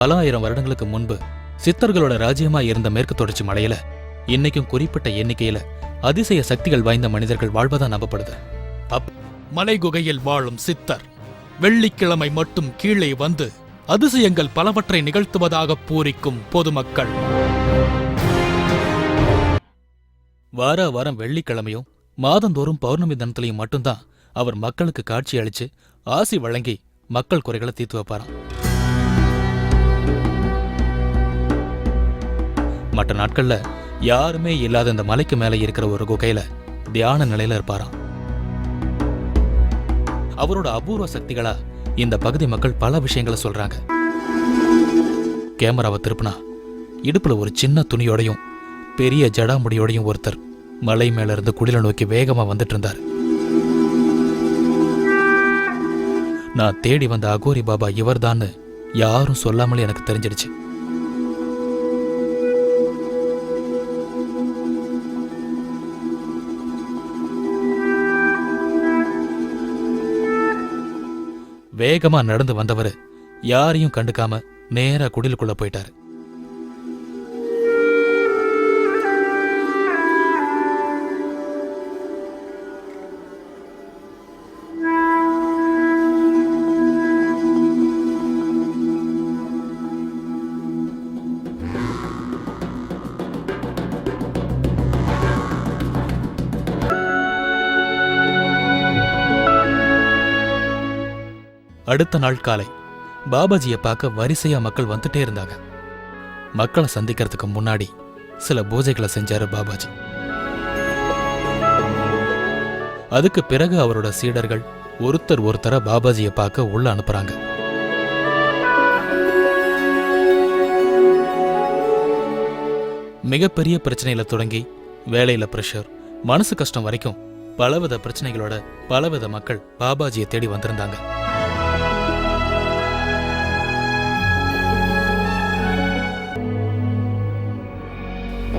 பல ஆயிரம் வருடங்களுக்கு முன்பு சித்தர்களோட ராஜ்யமா இருந்த மேற்கு தொடர்ச்சி மலையில இன்னைக்கும் குறிப்பிட்ட எண்ணிக்கையில அதிசய சக்திகள் வாய்ந்த மனிதர்கள் வாழ்வதா நம்பப்படுது. அப் மலை குகையில் வாழும் சித்தர் வெள்ளிக்கிழமை மட்டும் கீழே வந்து அதிசயங்கள் பலவற்றை நிகழ்த்துவதாக பூரிக்கும் பொதுமக்கள். வார வாரம் வெள்ளிக்கிழமையும் மாதந்தோறும் பௌர்ணமி தினத்திலையும் மட்டும்தான் அவர் மக்களுக்கு காட்சி அளிச்சு ஆசி வழங்கி மக்கள் குறைகளை தீர்த்து வைப்பாராம். மற்ற நாட்கள்ல யாருமே இல்லாத இந்த மலைக்கு மேல இருக்கிற ஒரு குகையில தியான நிலையில இருப்பாராம். அவரோட அபூர்வ சக்திகளா இந்த பகுதி மக்கள் பல விஷயங்களை சொல்றாங்க. கேமராவை திருப்பினா இடுப்புல ஒரு சின்ன துணியோடையும் பெரிய ஜடாமுடியோடையும் ஒருத்தர் மலை மேல இருந்து குடில நோக்கி வேகமா வந்துட்டு இருந்தார் நான் தேடி வந்த அகோரி பாபா இவர்தான்னு யாரும் சொல்லாமலே எனக்கு தெரிஞ்சிடுச்சு. வேகமா நடந்து வந்தவர் யாரையும் கண்டுக்காம நேரா குடிலுக்குள்ள போயிட்டாரு. அடுத்த நாள் காலை பாபாஜியை பார்க்க வரிசையா மக்கள் வந்துட்டே இருந்தாங்க. மக்களை சந்திக்கிறதுக்கு முன்னாடி சில பூஜைகளை செஞ்சாரு பாபாஜி. அதுக்கு பிறகு அவரோட சீடர்கள் ஒருத்தர் ஒருத்தர பாபாஜியை பார்க்க உள்ள அனுப்புறாங்க. மிகப்பெரிய பிரச்சனையில தொடங்கி வேலையில பிரஷர் மனசு கஷ்டம் வரைக்கும் பலவித பிரச்சனைகளோட பலவித மக்கள் பாபாஜியை தேடி வந்திருந்தாங்க.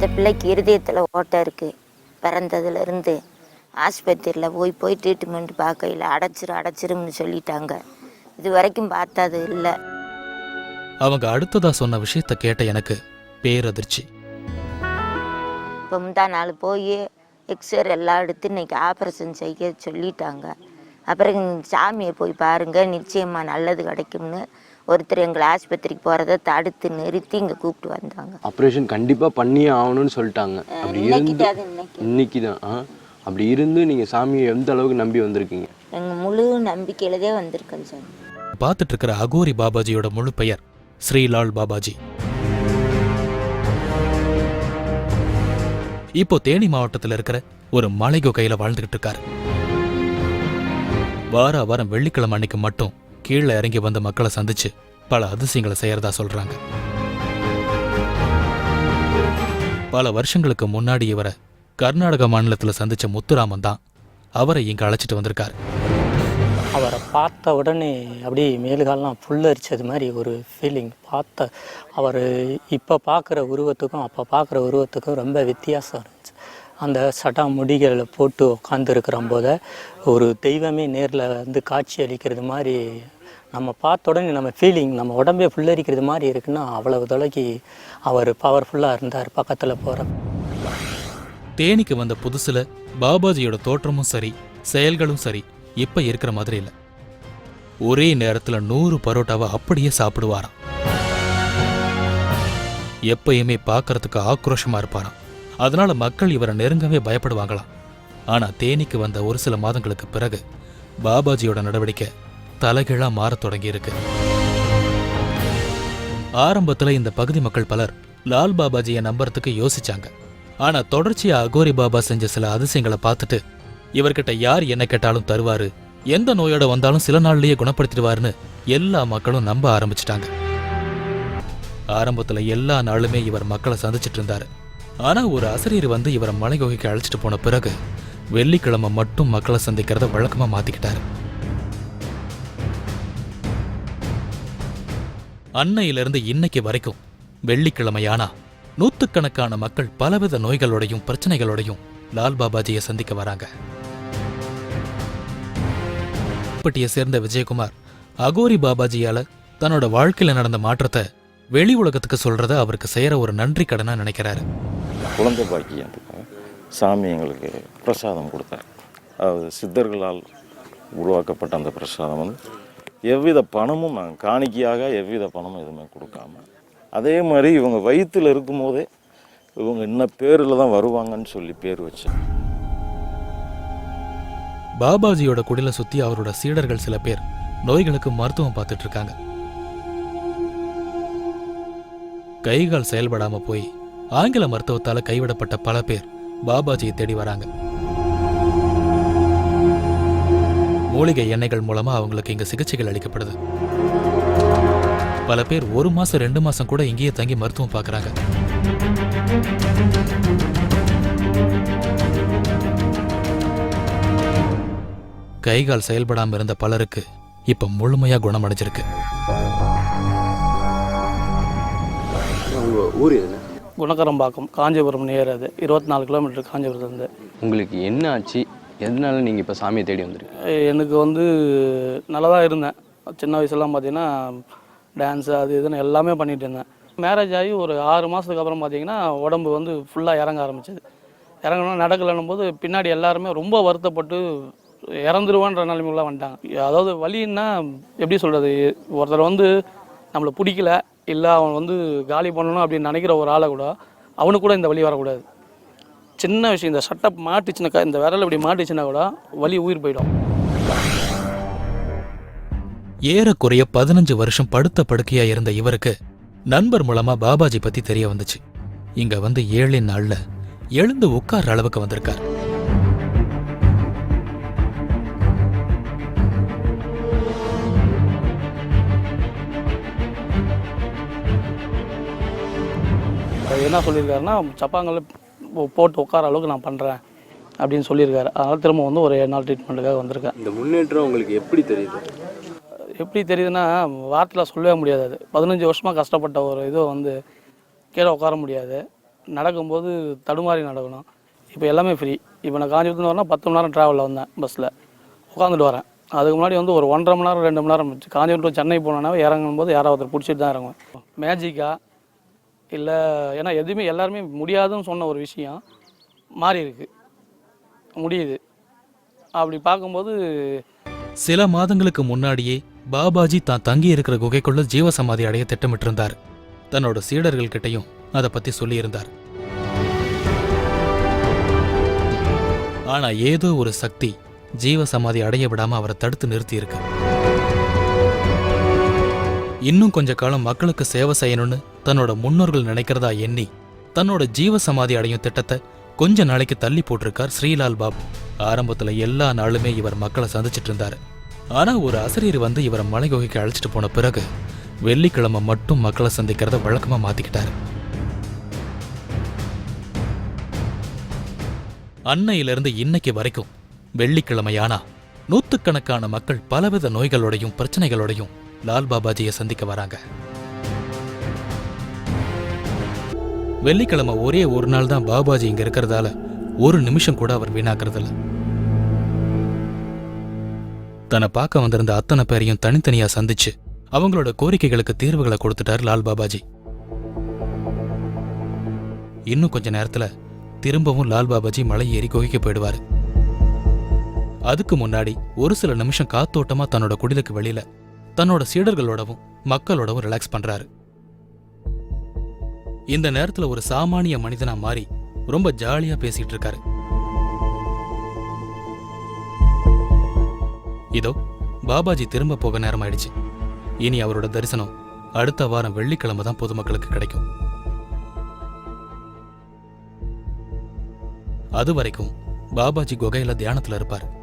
இந்த பிள்ளைக்கு இருதயத்தில் ஓட்டை இருக்குது பிறந்ததுலேருந்து ஆஸ்பத்திரியில் போய் போய் ட்ரீட்மெண்ட் பார்க்கையில் அடைச்சிரும் அடைச்சிரும்னு சொல்லிட்டாங்க. இது வரைக்கும் பார்த்தது இல்லை. அவங்க அடுத்ததா சொன்ன விஷயத்த கேட்ட எனக்கு பேரதிர்ச்சி. இப்போ முந்தா நாள் போய் எக்ஸ்ரே எல்லாம் எடுத்து இன்னைக்கு ஆப்ரேஷன் செய்ய சொல்லிட்டாங்க. அப்புறம் சாமியை போய் பாருங்க நிச்சயமாக நல்லது கிடைக்கும்னு ஒருத்தர் எங்களை ஆஸ்பத்திரிக்கு போகிறத தடுத்து நிறுத்தி இங்கே கூப்பிட்டு வந்தாங்க. ஆப்ரேஷன் கண்டிப்பா பண்ணியே ஆகணும்னு சொல்லிட்டாங்க. அப்படி இருந்து இன்னைக்கு. தான் ஆ அப்படி இருந்து நீங்க சாமியை எந்த அளவுக்கு நம்பி வந்திருக்கீங்க? எங்கள் முழு நம்பிக்கையிலதே வந்திருக்கேன் சார் பார்த்துட்டு இருக்கிற அகோரி பாபாஜியோட முழு பெயர் ஸ்ரீலால் பாபாஜி. இப்போ தேனி மாவட்டத்துல இருக்கிற ஒரு மலை குகையில வாழ்ந்துகிட்டு இருக்காரு. வார வாரம் வெள்ளிக்கிழமை அன்னைக்கு மட்டும் கீழே இறங்கி வந்த மக்களை சந்திச்சு பல அதிசயங்களை செய்யறதா சொல்றாங்க. பல வருஷங்களுக்கு முன்னாடி இவரை கர்நாடக மாநிலத்தில் சந்திச்ச முத்துராமன் தான் அவரை இங்க அழைச்சிட்டு வந்திருக்காரு. அவரை பார்த்த உடனே அப்படியே மேலுகாலெலாம் புல்லரிச்சது மாதிரி ஒரு ஃபீலிங் பார்த்த அவர் இப்போ பார்க்குற உருவத்துக்கும் அப்போ பார்க்குற உருவத்துக்கும் ரொம்ப வித்தியாசம். அந்த சட்டா முடிகளை போட்டு உட்காந்துருக்கிற போத ஒரு தெய்வமே நேரில் வந்து காட்சி அளிக்கிறது மாதிரி நம்ம பார்த்த உடனே நம்ம ஃபீலிங் நம்ம உடம்பே ஃபுல்லரிக்கிறது மாதிரி இருக்குன்னா அவ்வளவு தொலைக்கு அவர் பவர்ஃபுல்லாக இருந்தார் பக்கத்தில் போகிற தேனிக்கு வந்த புதுசில் பாபாஜியோட தோற்றமும் சரி செயல்களும் சரி இப்போ இருக்கிற மாதிரி இல்லை. ஒரே நேரத்தில் நூறு பரோட்டாவை அப்படியே சாப்பிடுவாராம். எப்பயுமே பார்க்கறதுக்கு ஆக்ரோஷமாக இருப்பாராம். அதனால மக்கள் இவரை நெருங்கவே பயப்படுவாங்களாம். ஆனா தேனிக்கு வந்த ஒரு சில மாதங்களுக்கு பிறகு பாபாஜியோட நடவடிக்கை தலைகீழா மாறத் தொடங்கி இருக்கு ஆரம்பத்துல இந்த பகுதி மக்கள் பலர் லால் பாபாஜியை நம்புறதுக்கு யோசிச்சாங்க. ஆனா தொடர்ச்சியா அகோரி பாபா செஞ்ச சில அதிசயங்களை பார்த்துட்டு இவர்கிட்ட யார் என்ன கேட்டாலும் தருவாரு எந்த நோயோட வந்தாலும் சில நாள்லயே குணப்படுத்திடுவாருன்னு எல்லா மக்களும் நம்ப ஆரம்பிச்சிட்டாங்க. ஆரம்பத்துல எல்லா நாளுமே இவர் மக்களை சந்திச்சிட்டு இருந்தாரு. ஆனா ஒரு ஆசிரியர் வந்து இவரை மலை குகைக்கு அழைச்சிட்டு போன பிறகு வெள்ளிக்கிழமை மட்டும் மக்களை சந்திக்கிறத வழக்கமா மாத்திக்கிட்டாரு. அன்னையிலிருந்து இன்னைக்கு வரைக்கும் வெள்ளிக்கிழமையானா நூத்துக்கணக்கான மக்கள் பலவித நோய்களோடையும் பிரச்சனைகளோடையும் லால் பாபாஜியை சந்திக்க வராங்க. பட்டியை சேர்ந்த விஜயகுமார் அகோரி பாபாஜியால தன்னோட வாழ்க்கையில நடந்த மாற்றத்தை வெளி உலகத்துக்கு சொல்றத அவருக்கு செய்யற ஒரு நன்றி கடனா நினைக்கிறாரு. குழந்தை பாக்கியத்துக்காக சாமி எங்களுக்கு பிரசாதம் கொடுத்தார். அதாவது சித்தர்களால் உருவாக்கப்பட்ட அந்த பிரசாதம் வந்து எவ்வித பணமும் நாங்கள் காணிக்கையாக எவ்வித பணமும் எதுவுமே கொடுக்காம அதே மாதிரி இவங்க வயிற்றில் இருக்கும்போதே இவங்க என்ன பேரில் தான் வருவாங்கன்னு சொல்லி பேர் வச்சேன் பாபாஜியோட குடில சுற்றி அவரோட சீடர்கள் சில பேர் நோய்களுக்கு மருத்துவம் பார்த்துட்டு இருக்காங்க. கைகால் செயல்படாமல் போய் ஆங்கில மருத்துவத்தால கைவிடப்பட்ட பல பேர் பாபாஜியை தேடி வராங்க. மூலிகை எண்ணெய்கள் மூலமாக அவங்களுக்கு இங்க சிகிச்சைகள் அளிக்கப்படுது. பல பேர் ஒரு மாசம் ரெண்டு மாதம் கூட இங்கேயே தங்கி மருத்துவம் பார்க்குறாங்க கைகால் செயல்படாம இருந்த பலருக்கு இப்போ முழுமையா குணமடைஞ்சிருக்கு. ஊர் எதுனா குணக்கரம்பாக்கம் காஞ்சிபுரம் நியர் அது. இருபத்தி நாலு கிலோமீட்டர் காஞ்சிபுரத்துலேருந்து. உங்களுக்கு என்ன ஆச்சு? எதனால நீங்கள் இப்போ சாமியை தேடி வந்திருக்கீங்க? எனக்கு வந்து நல்லா தான் இருந்தேன். சின்ன வயசுலாம் பார்த்தீங்கன்னா டான்ஸு அது இதுன்னு எல்லாமே பண்ணிட்டு இருந்தேன். மேரேஜ் ஆகி ஒரு ஆறு மாதத்துக்கு அப்புறம் பார்த்தீங்கன்னா உடம்பு வந்து ஃபுல்லாக இறங்க ஆரம்பிச்சது. இறங்கணும் நடக்கலைன்னும் போது பின்னாடி எல்லாருமே ரொம்ப வருத்தப்பட்டு இறந்துருவான்ற நிலைமைக்குலாம் வந்துட்டாங்க. அதாவது வலின்னா எப்படி சொல்கிறது ஒருத்தர் வந்து நம்மளை பிடிக்கல. இல்லை அவன் வந்து காலி பண்ணணும் அப்படின்னு நினைக்கிற ஒரு ஆளை கூட அவனுக்கு கூட இந்த வலி வரக்கூடாது. சின்ன விஷயம் இந்த சட்டை மாட்டிச்சுனாக்கா இந்த விரல் இப்படி மாட்டுச்சுன்னா கூட வலி உயிர் போயிடும். ஏறக்குறைய பதினஞ்சு வருஷம் படுத்த படுக்கையா இருந்த இவருக்கு நண்பர் மூலமா பாபாஜி பத்தி தெரிய வந்துச்சு. இங்க வந்து ஏழே நாள்ல எழுந்து உட்கார்ற அளவுக்கு வந்திருக்கார். என்ன சொல்லியிருக்காருன்னா சப்பாங்கல்ல போட்டு உட்கார அளவுக்கு நான் பண்ணுறேன் அப்படின்னு சொல்லியிருக்காரு. அதனால் திரும்ப வந்து ஒரு ஏழு நாள் ட்ரீட்மெண்ட்டுக்காக வந்திருக்கேன். இந்த முன்னேற்றம் உங்களுக்கு எப்படி தெரியுது? எப்படி தெரியுதுன்னா வார்த்தையில் சொல்லவே முடியாது அது. பதினஞ்சு வருஷமாக கஷ்டப்பட்ட ஒரு இது வந்து கீழே உட்கார முடியாது. நடக்கும்போது தடுமாறி நடக்கணும். இப்போ எல்லாமே ஃப்ரீ இப்போ நான் காஞ்சிபுரத்துல வரேன்னா பத்து மணி நேரம் ட்ராவலில் வந்தேன் பஸ்ஸில் உட்காந்துட்டு வரேன். அதுக்கு முன்னாடி வந்து ஒரு ஒன்றரை மணி நேரம் ரெண்டு மணி நேரம். காஞ்சிபுரம் சென்னை போனோன்னா இறங்கும் போது யாராவது ஒருத்தர் பிடிச்சிட்டு தான் இறங்குவேன். மேஜிக்கா இல்லை ஏன்னா எதுவுமே எல்லாருமே முடியாதுன்னு சொன்ன ஒரு விஷயம் மாறி இருக்கு. முடியுது. அப்படி பார்க்கும்போது சில மாதங்களுக்கு முன்னாடியே பாபாஜி தான் தங்கி இருக்கிற குகைக்குள்ள ஜீவசமாதி அடைய திட்டமிட்டிருந்தார். தன்னோட சீடர்கள் கிட்டையும் அதை பத்தி சொல்லியிருந்தார். ஆனா ஏதோ ஒரு சக்தி ஜீவசமாதி அடைய விடாம அவரை தடுத்து நிறுத்தி இருக்கார் இன்னும் கொஞ்ச காலம் மக்களுக்கு சேவை செய்யணும்னு தன்னோட முன்னோர்கள் நினைக்கிறதா எண்ணி தன்னோட ஜீவ சமாதி அடையும் திட்டத்தை கொஞ்ச நாளைக்கு தள்ளி போட்டிருக்கார் ஸ்ரீலால் பாபு. ஆரம்பத்துல எல்லா நாளுமே இவர் மக்களை சந்திச்சிட்டு இருந்தாரு. ஆனா ஒரு ஆசிரியர் வந்து இவரை மலை குகைக்கு அழைச்சிட்டு போன பிறகு வெள்ளிக்கிழமை மட்டும் மக்களை சந்திக்கிறத வழக்கமா மாத்திக்கிட்டாரு. அன்னையிலிருந்து இன்னைக்கு வரைக்கும் வெள்ளிக்கிழமையானா நூத்துக்கணக்கான மக்கள் பலவித நோய்களோடையும் பிரச்சனைகளோடையும் லால் பாபாஜியை சந்திக்க வராங்க. வெள்ளிக்கிழமை ஒரே ஒரு நாள் தான் பாபாஜி இங்க இருக்கிறதால ஒரு நிமிஷம் கூட அவர் வீணாக்குறதில்ல. தன்னை பார்க்க வந்திருந்த அத்தனை பேரையும் தனித்தனியா சந்திச்சு அவங்களோட கோரிக்கைகளுக்கு தீர்வுகளை கொடுத்துட்டார் லால் பாபாஜி. இன்னும் கொஞ்ச நேரத்துல திரும்பவும் லால் பாபாஜி மலை ஏறி குகைக்கு போயிடுவாரு. அதுக்கு முன்னாடி ஒரு சில நிமிஷம் காத்தோட்டமா தன்னோட குடிலுக்கு வெளியில தன்னோட சீடர்களோடவும் மக்களோடவும் ரிலாக்ஸ் பண்றாரு. இந்த நேரத்துல ஒரு சாமானிய மனிதனா மாறி ரொம்ப ஜாலியா பேசிட்டு இருக்காரு. இதோ பாபாஜி திரும்ப போக நேரம் ஆயிடுச்சு இனி அவரோட தரிசனம் அடுத்த வாரம் வெள்ளிக்கிழமை தான் பொதுமக்களுக்கு கிடைக்கும். அது வரைக்கும் பாபாஜி குகையில தியானத்துல இருப்பார்.